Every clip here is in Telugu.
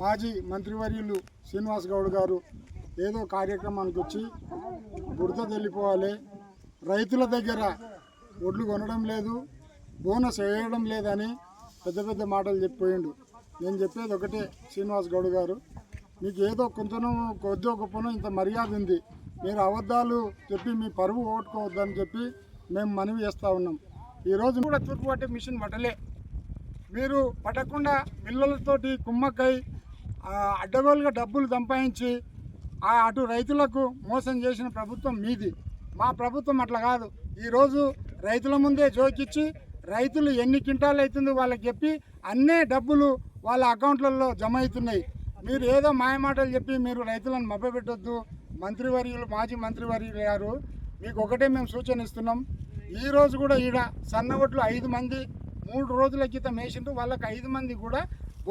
మాజీ మంత్రివర్యులు శ్రీనివాస్ గౌడ్ గారు ఏదో కార్యక్రమానికి వచ్చి బురద తెల్లిపోవాలి రైతుల దగ్గర ఒడ్లు కొనడం లేదు బోనస్ వేయడం లేదని పెద్ద పెద్ద మాటలు చెప్పిపోయిండు. నేను చెప్పేది ఒకటే శ్రీనివాస్ గౌడ్ గారు మీకు ఏదో కొంచెం కొద్ది గొప్పనో ఇంత మర్యాద ఉంది. మీరు అబద్ధాలు చెప్పి మీ పరువు ఓట్టుకోవద్దని చెప్పి మేము మనవి చేస్తూ ఉన్నాం. ఈరోజు కూడా తూర్పు పట్టే మిషన్ పట్టలే. మీరు పట్టకుండా పిల్లలతోటి కుమ్మక్కై అడ్డగోలుగా డబ్బులు సంపాదించి అటు రైతులకు మోసం చేసిన ప్రభుత్వం మీది. మా ప్రభుత్వం అట్లా కాదు. ఈరోజు రైతుల ముందే జోకిచ్చి రైతులు ఎన్ని క్వింటాలు అవుతుందో వాళ్ళకి చెప్పి అన్నే డబ్బులు వాళ్ళ అకౌంట్లలో జమ అవుతున్నాయి. మీరు ఏదో మాయమాటలు చెప్పి మీరు రైతులను మభ్యపెట్టొద్దు. మంత్రివర్యులు మాజీ మంత్రివర్యులు గారు మీకు ఒకటే మేము సూచన ఇస్తున్నాం. ఈరోజు కూడా ఈడ సన్నగొట్లు ఐదు మంది మూడు రోజుల క్రితం వేసిండ్రు. వాళ్ళకి ఐదు మంది కూడా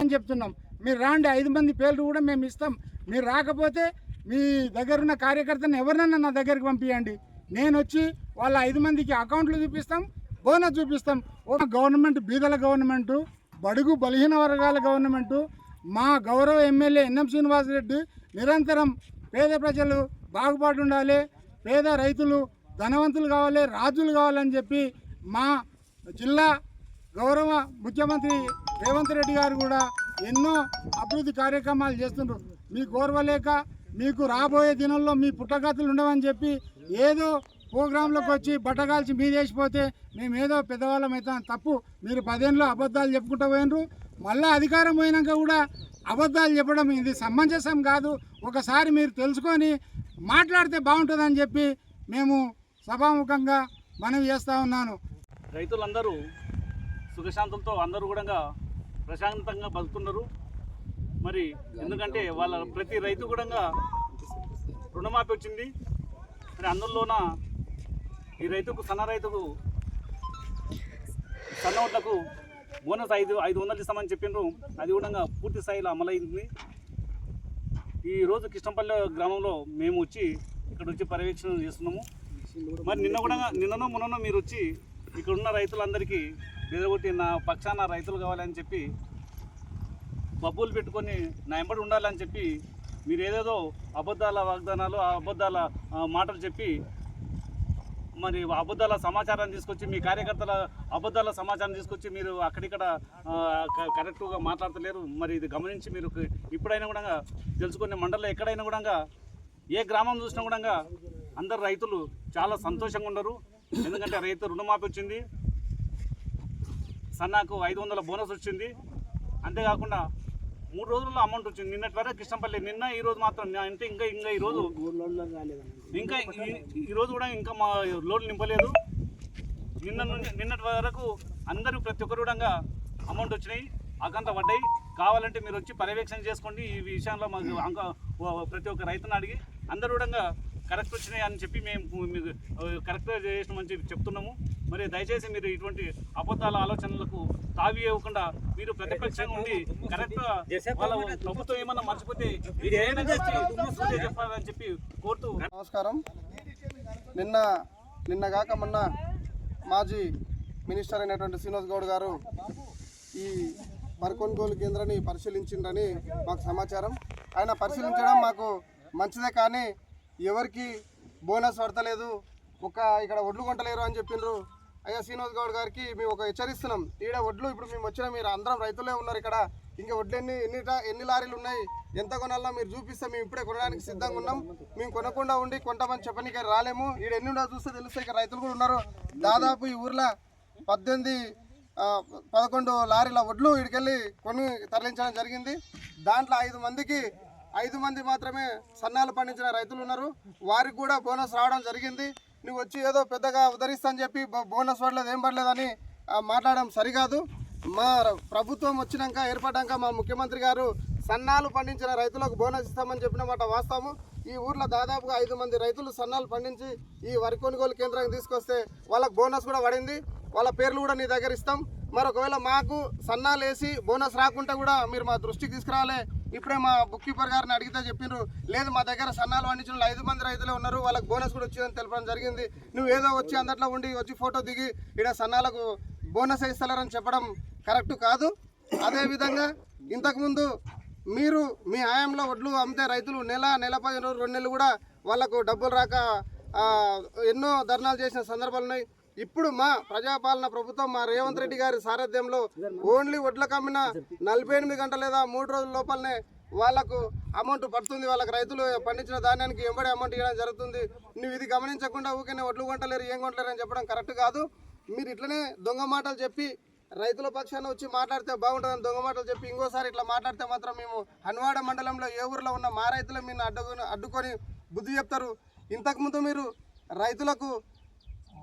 అని చెప్తున్నాం. మీరు రాండి ఐదు మంది పేర్లు కూడా మేము ఇస్తాం. మీరు రాకపోతే మీ దగ్గర ఉన్న కార్యకర్తను ఎవరినైనా నా దగ్గరికి పంపించండి నేను వచ్చి వాళ్ళ ఐదు మందికి అకౌంట్లు చూపిస్తాం బోనస్ చూపిస్తాం. ఒక గవర్నమెంట్ బీదల గవర్నమెంటు బడుగు బలహీన వర్గాల గవర్నమెంటు మా గౌరవ ఎమ్మెల్యే ఎన్ఎం శ్రీనివాసరెడ్డి నిరంతరం పేద ప్రజలు బాగుపాటు ఉండాలి పేద రైతులు ధనవంతులు కావాలి రాజులు కావాలని చెప్పి మా జిల్లా గౌరవ ముఖ్యమంత్రి రేవంత్ రెడ్డి గారు కూడా ఎన్నో అభివృద్ధి కార్యక్రమాలు చేస్తుండ్రు. మీ గౌరవలేక మీకు రాబోయే దినంలో మీ పుట్టగతులు ఉండవని చెప్పి ఏదో ప్రోగ్రాంలోకి వచ్చి బట్టగాల్చి మీదేసిపోతే మేము ఏదో పెద్దవాళ్ళం అవుతాం. తప్పు. మీరు పదేళ్ళు అబద్ధాలు చెప్పుకుంటూ పోయినరు. మళ్ళీ అధికారం పోయినాక కూడా అబద్ధాలు చెప్పడం ఇది సమంజసం కాదు. ఒకసారి మీరు తెలుసుకొని మాట్లాడితే బాగుంటుందని చెప్పి మేము సభాముఖంగా మనవి చేస్తూ ఉన్నాను. రైతులందరూ సుఖశాంతులతో అందరూ కూడా ప్రశాంతంగా బతుకుతున్నారు. మరి ఎందుకంటే వాళ్ళ ప్రతి రైతు కూడా రుణమాఫీ వచ్చింది. మరి అందులోన ఈ రైతుకు సన్న రైతుకు సన్న ఓట్లకు బోనస్ ఐదు ఐదు వందలు ఇస్తామని చెప్పిండ్రు. అది కూడా పూర్తి స్థాయిలో అమలైంది. ఈ రోజు కృష్ణపల్లి గ్రామంలో మేము వచ్చి ఇక్కడ వచ్చి పర్యవేక్షణ చేస్తున్నాము. మరి నిన్న కూడా నిన్ననో మొన్ననో మీరు వచ్చి ఇక్కడ ఉన్న రైతులందరికీ బెదగొట్టి నా పక్షాన రైతులు కావాలని చెప్పి బబ్బులు పెట్టుకొని నా ఎంబడి ఉండాలని చెప్పి మీరు ఏదేదో అబద్ధాల వాగ్దానాలు ఆ అబద్ధాల మాటలు చెప్పి మరి అబద్ధాల సమాచారం తీసుకొచ్చి మీ కార్యకర్తల అబద్ధాల సమాచారం తీసుకొచ్చి మీరు అక్కడిక్కడ క- కరెక్ట్గా మాట్లాడతలేరు. మరి ఇది గమనించి మీరు ఇప్పుడైనా కూడా తెలుసుకునే మండలం ఎక్కడైనా కూడా ఏ గ్రామం చూసినా కూడా అందరు రైతులు చాలా సంతోషంగా ఉండరు. ఎందుకంటే రైతు రుణమాఫీ వచ్చింది. సన్నాకు ఐదు వందల బోనస్ వచ్చింది. అంతేకాకుండా మూడు రోజుల్లో అమౌంట్ వచ్చింది. నిన్నటి వరకు కృష్ణపల్లి నిన్న ఈ రోజు మాత్రం అంటే ఇంకా ఇంకా ఈ రోజు ఇంకా ఈ- రోజు కూడా ఇంకా మా లోన్ నింపలేదు. నిన్న నుండి నిన్నటి వరకు అందరూ ప్రతి ఒక్కరు కూడా అమౌంట్ వచ్చినాయి. అకంత పడ్డాయి. కావాలంటే మీరు వచ్చి పర్యవేక్షణ చేసుకోండి. ఈ విషయంలో మాకు ప్రతి ఒక్క రైతుని అడిగి అందరూ కూడా కరెక్ట్ వచ్చినాయి అని చెప్పి మేము మీకు కరెక్ట్గా చేసినామని చెప్పి చెప్తున్నాము. మరి దయచేసి మీరు ఇటువంటి అబద్ధాల ఆలోచనలకు తావి ఇవ్వకుండా మీరు ప్రతిపక్షంగా ఉండి కరెక్ట్గా వాళ్ళ ప్రభుత్వం ఏమన్నా మర్చిపోతే మీరు ఏమైనా చెప్పాలని చెప్పి కోరుతూ నమస్కారం. నిన్న నిన్న కాక మొన్న మాజీ మినిస్టర్ అయినటువంటి శ్రీనివాస్ గౌడ్ గారు ఈ మరికొనుగోలు కేంద్రాన్ని పరిశీలించిందని మాకు సమాచారం. ఆయన పరిశీలించడం మాకు మంచిదే కానీ ఎవరికి బోనస్ పడతలేదు ఒక ఇక్కడ ఒడ్లు కొంటలేరు అని చెప్పిండ్రు అయ్యా శ్రీనివాస్ గౌడ్ గారికి మేము ఒక హెచ్చరిస్తున్నాం. ఈడ ఒడ్లు ఇప్పుడు మేము వచ్చిన మీరు అందరం రైతులే ఉన్నారు ఇక్కడ. ఇంకా వడ్లు ఎన్ని ఎన్ని ఎన్ని లారీలు ఉన్నాయి? ఎంత కొనాలన్నా మీరు చూపిస్తే మేము ఇప్పుడే కొనడానికి సిద్ధంగా ఉన్నాం. మేము కొనకుండా ఉండి కొంటామని చెప్పనీకి రాలేము. ఈడ ఎన్ని ఉండో చూస్తే తెలుస్తే ఇక్కడ రైతులు కూడా ఉన్నారు. దాదాపు ఈ ఊర్లో పద్దెనిమిది పదకొండు లారీల వడ్లు ఇడికెళ్ళి కొని తరలించడం జరిగింది. దాంట్లో ఐదు మందికి ఐదు మంది మాత్రమే సన్నాలు పండించిన రైతులు ఉన్నారు. వారికి కూడా బోనస్ రావడం జరిగింది. నువ్వు వచ్చి ఏదో పెద్దగా ఉదరిస్తా అని చెప్పి బోనస్ పడలేదు ఏం పడలేదని మాట్లాడడం సరికాదు. మా ప్రభుత్వం వచ్చినాక ఏర్పడ్డాక మా ముఖ్యమంత్రి గారు సన్నాలు పండించిన రైతులకు బోనస్ ఇస్తామని చెప్పిన మాట వాస్తవము. ఈ ఊర్లో దాదాపుగా ఐదు మంది రైతులు సన్నాలు పండించి ఈ వరి కొనుగోలు కేంద్రానికి తీసుకొస్తే వాళ్ళకు బోనస్ కూడా పడింది. వాళ్ళ పేర్లు కూడా నీ దగ్గర ఇస్తాం. మరొకవేళ మాకు సన్నాలు వేసి బోనస్ రాకుంటే కూడా మీరు మా దృష్టికి తీసుకురావాలి ఇప్పుడే మా బుక్ కీపర్ గారిని అడిగితే చెప్పిండ్రు లేదు మా దగ్గర సన్నాలు పండించిన ఐదు మంది రైతులే ఉన్నారు వాళ్ళకి బోనస్ కూడా వచ్చిందని తెలపడం జరిగింది. నువ్వు ఏదో వచ్చి అందట్లో ఉండి వచ్చి ఫోటో దిగి ఇక్కడ సన్నాలకు బోనస్ ఇస్తలేరని చెప్పడం కరెక్ట్ కాదు. అదేవిధంగా ఇంతకుముందు మీరు మీ హయాంలో వడ్లు అమ్మితే రైతులు నెల నెల పదిహేను రెండు నెలలు కూడా వాళ్ళకు డబ్బులు రాక ఎన్నో ధర్నాలు చేసిన సందర్భాలు ఉన్నాయి. ఇప్పుడు మా ప్రజాపాలన ప్రభుత్వం మా రేవంత్ రెడ్డి గారి సారథ్యంలో ఓన్లీ వడ్ల కమ్మిన నలభై ఎనిమిది గంటల లేదా మూడు రోజుల లోపలనే వాళ్ళకు అమౌంట్ పడుతుంది. వాళ్ళకి రైతులు పండించిన ధాన్యానికి ఎంబడి అమౌంట్ ఇవ్వడం జరుగుతుంది. నువ్వు ఇది గమనించకుండా ఊరికే వడ్లు కొంటలేరు ఏం కొంటలేరు అని చెప్పడం కరెక్ట్ కాదు. మీరు ఇట్లనే దొంగ మాటలు చెప్పి రైతుల పక్షాన వచ్చి మాట్లాడితే బాగుంటుందని దొంగ మాటలు చెప్పి ఇంకోసారి ఇట్లా మాట్లాడితే మాత్రం మేము హన్వాడ మండలంలో ఏ ఊర్లో ఉన్న మా రైతులు మీరు అడ్డుకొని అడ్డుకొని బుద్ధి చెప్తారు. ఇంతకుముందు మీరు రైతులకు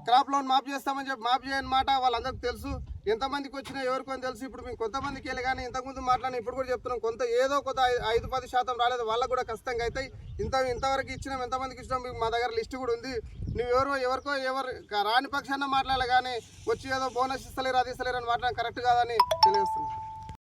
క్రాప్ లోన్ మాఫ్ చేస్తామని చెప్పి మాఫ్ చేయని మాట వాళ్ళందరికీ తెలుసు. ఎంతమందికి వచ్చినా ఎవరికో అని తెలుసు. ఇప్పుడు మేము కొంతమందికి వెళ్ళి కానీ ఇంతకుముందు మాట్లాడిన ఇప్పుడు కూడా చెప్తున్నాం. కొంత ఏదో కొంత ఐదు పది శాతం రాలేదు. వాళ్ళకు కూడా కష్టంగా అవుతాయి ఇంత ఇంతవరకు ఇచ్చినాం ఎంతమందికి ఇచ్చినాం మీకు మా దగ్గర లిస్ట్ కూడా ఉంది. నువ్వు ఎవరో ఎవరికో ఎవరు రాని పక్షాన మాట్లాడాలి కానీ వచ్చి ఏదో బోనస్ ఇస్తలేరు అది ఇస్తలేరు అని మాట్లాడడం కరెక్ట్ కాదని తెలియజేస్తున్నాం.